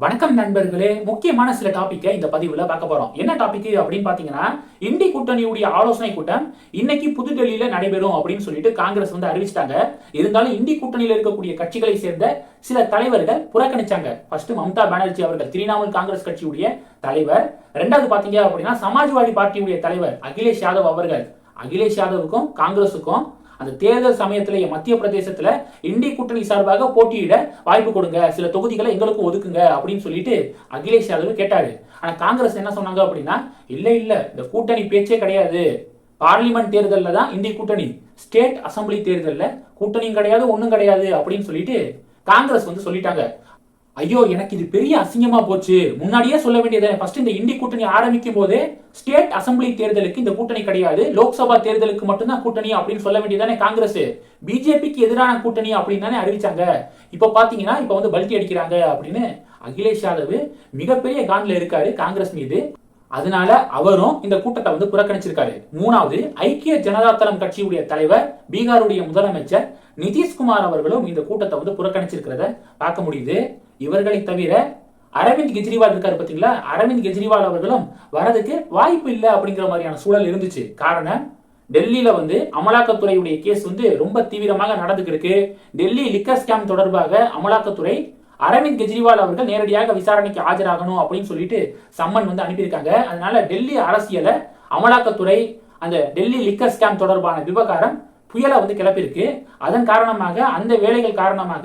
வணக்கம் நண்பர்களே. முக்கியமான சில டாபிக்கை இந்த பதிவில் பார்க்க போகிறோம் என்ன டாபிக் அப்படின்னு பார்த்தீங்கன்னா இந்தி கூட்டணியுடைய ஆலோசனை கூட்டம் இன்னைக்கு புதுடெல்லியில நடைபெறும் அப்படின்னு சொல்லிட்டு காங்கிரஸ் வந்து அறிவிச்சிட்டாங்க. இருந்தாலும் இந்தி கூட்டணியில் இருக்கக்கூடிய கட்சிகளை சேர்ந்த சில தலைவர்கள் புறக்கணிச்சாங்க. ஃபர்ஸ்ட் மம்தா பானர்ஜி அவர்கள் திரிணாமுல் காங்கிரஸ் கட்சியுடைய தலைவர். ரெண்டாவது பார்த்தீங்க அப்படின்னா சமாஜ்வாடி பார்ட்டியுடைய தலைவர் அகிலேஷ் யாதவ் அவர்கள். அகிலேஷ் யாதவுக்கும் காங்கிரஸுக்கும் அந்த தேர்தல் சமயத்திலேயே மத்திய பிரதேசத்தில் இந்தி கூட்டணி சார்பாக போட்டியிட வாய்ப்பு கொடுங்க. சில தொகுதிகளை எங்களுக்கும் ஒதுக்குங்க அப்படின்னு சொல்லிட்டு அகிலேஷ் யாதவ் கேட்டாரு. ஆனால் காங்கிரஸ் என்ன சொன்னாங்க அப்படின்னா இல்லை இல்லை இந்த கூட்டணி பேச்சே கிடையாது. பார்லிமெண்ட் தேர்தலில் தான் இந்திய கூட்டணி ஸ்டேட் அசம்பிளி தேர்தலில் கூட்டணியும் கிடையாது ஒன்றும் கிடையாது. அப்படின்னு சொல்லிட்டு காங்கிரஸ் வந்து சொல்லிட்டாங்க. ஐயோ எனக்கு இது பெரிய அசிங்கமா போச்சு. முன்னாடியே சொல்ல வேண்டியது ஃபர்ஸ்ட் இந்த இந்தி கூட்டணி ஆரம்பிக்கும் போதே ஸ்டேட் அசம்பிளி தேர்தலுக்கு இந்த கூட்டணி கிடையாது. லோக்சபா தேர்தலுக்கு மட்டும்தான் கூட்டணி அப்படின்னு சொல்ல வேண்டியதானே காங்கிரஸ். பிஜேபிக்கு எதிரான கூட்டணி அப்படின்னு தானே அறிவிச்சாங்க. இப்ப பாத்தீங்கன்னா இப்ப வந்து பல்டி அடிக்கிறாங்க அப்படின்னு அகிலேஷ் யாதவ் மிகப்பெரிய கான்ல இருக்காரு காங்கிரஸ் மீது. அதனால அவரும் இந்த கூட்டத்தை வந்து புறக்கணிச்சிருக்காரு. மூணாவது ஐக்கிய ஜனதா தளம் கட்சியுடைய தலைவர் பீகாருடைய முதலமைச்சர் நிதிஷ்குமார் அவர்களும் இந்த கூட்டத்தை வந்து புறக்கணிச்சிருக்கிறத பார்க்க முடியுது. இவர்களை தவிர அரவிந்த் கெஜ்ரிவால் இருக்காரு பார்த்தீங்களா? அரவிந்த் கெஜ்ரிவால் அவர்களும் வரதுக்கு வாய்ப்பு இல்லை அப்படிங்கிற மாதிரியான சூழல் இருந்துச்சு. காரணம் டெல்லியில வந்து அமலாக்கத்துறையுடைய கேஸ் வந்து ரொம்ப தீவிரமாக நடந்துகிட்டு டெல்லி லிக்கர் ஸ்கேம் தொடர்பாக அமலாக்கத்துறை அரவிந்த் கெஜ்ரிவால் அவர்கள் நேரடியாக விசாரணைக்கு ஆஜராகணும் அப்படின்னு சொல்லிட்டு சம்மன் வந்து அனுப்பியிருக்காங்க. அதனால டெல்லி அரசியலை அமலாக்கத்துறை அந்த டெல்லி லிக்கர் ஸ்கேம் தொடர்பான விவகாரம் புயலை வந்து கிளப்பியிருக்கு. அதன் காரணமாக அந்த வேலைகள் காரணமாக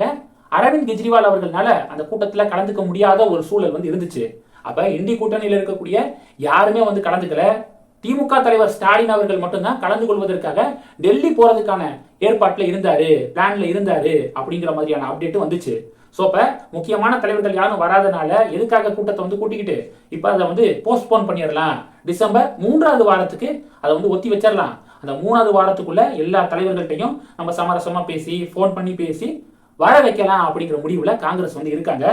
அரவிந்த் கெஜ்ரிவால் அவர்களால அந்த கூட்டத்தில் கலந்துக்க முடியாத ஒரு சூழல் வந்து இருந்துச்சு. அப்போ இந்தி கூட்டணியில் இருக்கக்கூடிய யாருமே வந்து கலந்துக்கல. திமுக தலைவர் ஸ்டாலின் அவர்கள் மட்டும்தான் கலந்து கொள்வதற்காக டெல்லி போறதுக்கான ஏற்பாட்டில் இருந்தாரு பிளான்ல இருந்தாரு அப்படிங்கிற மாதிரியான அப்டேட் வந்துச்சு. ஸோ இப்போ முக்கியமான தலைவர்கள் யாரும் வராதனால எதுக்காக கூட்டத்தை வந்து கூட்டிக்கிட்டு இப்போ அதை வந்து போஸ்ட்போன் பண்ணிடலாம். டிசம்பர் மூன்றாவது வாரத்துக்கு அதை வந்து ஒத்தி வச்சிடலாம். அந்த மூணாவது வாரத்துக்குள்ள எல்லா தலைவர்கள்ட்டையும் நம்ம சமரசமாக பேசி ஃபோன் பண்ணி பேசி வர வைக்கலாம் அப்படிங்கிற முடிவுல காங்கிரஸ் வந்து இருக்காங்க.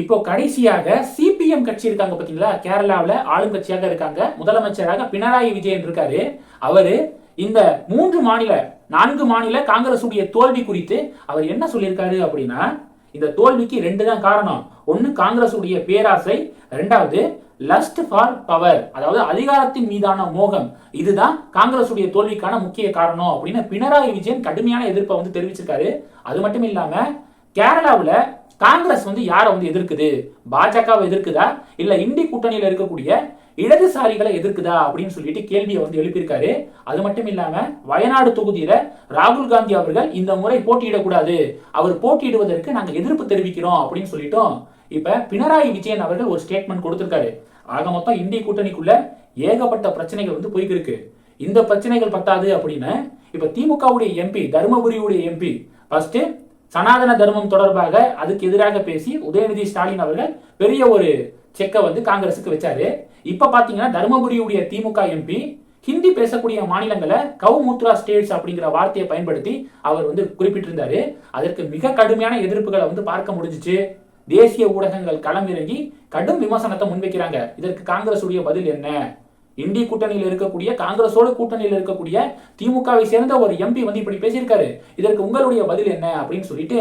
இப்போ கடைசியாக சிபிஎம் கட்சி இருக்காங்க பாத்தீங்களா? கேரளாவில் ஆளுங்கட்சியாக இருக்காங்க. முதலமைச்சராக பினராயி விஜயன் இருக்காரு. அவரு இந்த மூன்று மாநில நான்கு மாநில காங்கிரசுடைய தோல்வி குறித்து அவர் என்ன சொல்லியிருக்காரு அப்படின்னா இந்த தோல்விக்கு ரெண்டு தான் காரணம். ஒன்னு காங்கிரசுடைய பேராசை. ரெண்டாவது லஸ்ட் ஃபார் பவர் அதாவது அதிகாரத்தின் மீதான மோகம். இதுதான் காங்கிரசுடைய தோல்விக்கான முக்கிய காரணம் அப்படின்னு பினராயி விஜயன் கடுமையான எதிர்ப்பை வந்து தெரிவிச்சிருக்காரு. அது மட்டும் இல்லாம கேரளாவில் காங்கிரஸ் வந்து யாரை வந்து எதிர்க்குது? பாஜகவை எதிர்க்குதா? இல்ல இந்தி கூட்டணியில இருக்கக்கூடிய இடதுசாரிகளை எதிர்க்குதா? அப்படின்னு சொல்லிட்டு கேள்வியை வந்து எழுப்பியிருக்காரு. அது மட்டும் இல்லாம வயநாடு தொகுதியில ராகுல் காந்தி அவர்கள் இந்த முறை போட்டியிடக்கூடாது. அவர் போட்டியிடுவதற்கு நாங்க எதிர்ப்பு தெரிவிக்கிறோம் அப்படின்னு சொல்லிட்டோம். இப்ப பினராயி விஜயன் அவர்கள் ஒரு ஸ்டேட்மெண்ட் கொடுத்துருக்காரு. ஆக மொத்தம் இந்திய கூட்டணிக்குள்ள ஏகப்பட்ட பிரச்சனைகள் வந்து போய்க்கு இருக்கு இந்த பிரச்சனைகள் பத்தாது அப்படின்னு இப்ப திமுகவுடைய எம்பி தருமபுரியுடைய எம்பி ஃபர்ஸ்ட் சனாதன தர்மம் தொடர்பாக அதுக்கு எதிராக பேசி உதயநிதி ஸ்டாலின் அவர்கள் பெரிய ஒரு செக்கை வந்து காங்கிரஸுக்கு வச்சாரு. இப்ப பார்த்தீங்கன்னா தருமபுரியுடைய திமுக எம்பி ஹிந்தி பேசக்கூடிய மாநிலங்களை கவுமுத்ரா ஸ்டேட்ஸ் அப்படிங்கிற வார்த்தையை பயன்படுத்தி அவர் வந்து குறிப்பிட்டிருந்தாரு. அதற்கு மிக கடுமையான எதிர்ப்புகளை வந்து பார்க்க முடிஞ்சிச்சு. தேசிய ஊடகங்கள் களமிறங்கி கடும் விமர்சனத்தை முன்வைக்கிறாங்க. இதற்கு காங்கிரசுடைய பதில் என்ன? இந்திய கூட்டணியில் இருக்கக்கூடிய காங்கிரஸோட கூட்டணியில் இருக்கக்கூடிய திமுகவை சேர்ந்த ஒரு எம்பி வந்து இப்படி பேசியிருக்காரு. இதற்கு உங்களுடைய பதில் என்ன அப்படின்னு சொல்லிட்டு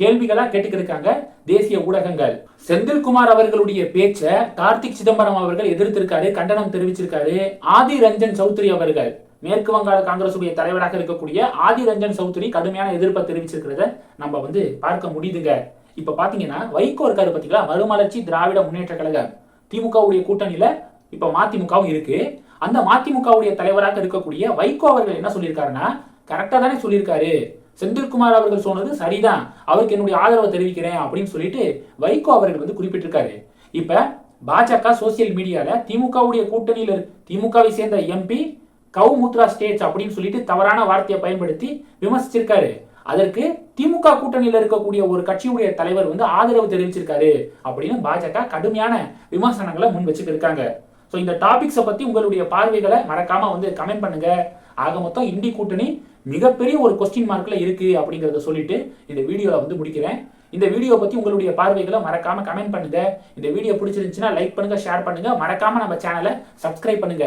கேள்விகளா கேட்டுக்கிருக்காங்க தேசிய ஊடகங்கள். செந்தில்குமார் அவர்களுடைய பேச்சை கார்த்திக் சிதம்பரம் அவர்கள் எதிர்த்திருக்காரு கண்டனம் தெரிவிச்சிருக்காரு. ஆதி ரஞ்சன் சௌத்ரி அவர்கள் மேற்கு வங்காள காங்கிரசுடைய தலைவராக இருக்கக்கூடிய ஆதி ரஞ்சன் சௌத்ரி கடுமையான எதிர்ப்பை தெரிவிச்சிருக்கிறத நம்ம வந்து பார்க்க முடியுதுங்க. இப்ப பாத்தீங்கன்னா வைகோ இருக்காரு பாத்தீங்களா? மறுமலர்ச்சி திராவிட முன்னேற்ற கழகம். திமுகவுடைய கூட்டணியில இப்ப மதிமுகவும் இருக்கு. அந்த மதிமுகவுடைய தலைவராக இருக்கக்கூடிய வைகோ அவர்கள் என்ன சொல்லியிருக்காருன்னா கரெக்டா தானே சொல்லியிருக்காரு. செந்தில்குமார் அவர்கள் சொன்னது சரிதான். அவருக்கு என்னுடைய ஆதரவை தெரிவிக்கிறேன் அப்படின்னு சொல்லிட்டு வைகோ அவர்கள் வந்து குறிப்பிட்டிருக்காரு. இப்ப பாஜக சோசியல் மீடியால திமுகவுடைய கூட்டணியில் திமுகவை சேர்ந்த எம்பி கவுமுத்ரா ஸ்டேட்ஸ் அப்படின்னு சொல்லிட்டு தவறான வார்த்தையை பயன்படுத்தி விமர்சிச்சிருக்காரு. அதற்கு திமுக கூட்டணியில் இருக்கக்கூடிய ஒரு கட்சியுடைய தலைவர் வந்து ஆதரவு தெரிவிச்சிருக்காரு அப்படின்னு பாஜக கடுமையான விமர்சனங்களை முன் வச்சுட்டு இருக்காங்க. ஸோ இந்த டாபிக்ஸை பத்தி உங்களுடைய பார்வைகளை மறக்காம வந்து கமெண்ட் பண்ணுங்க. ஆக மொத்தம் இந்தி கூட்டணி மிகப்பெரிய ஒரு கொஸ்டின் மார்க்ல இருக்கு அப்படிங்கறத சொல்லிட்டு இந்த வீடியோவை வந்து முடிக்கிறேன். இந்த வீடியோ பத்தி உங்களுடைய பார்வைகளை மறக்காம கமெண்ட் பண்ணுங்க. இந்த வீடியோ பிடிச்சிருந்துச்சுன்னா லைக் பண்ணுங்க ஷேர் பண்ணுங்க. மறக்காம நம்ம சேனலை சப்ஸ்கிரைப் பண்ணுங்க.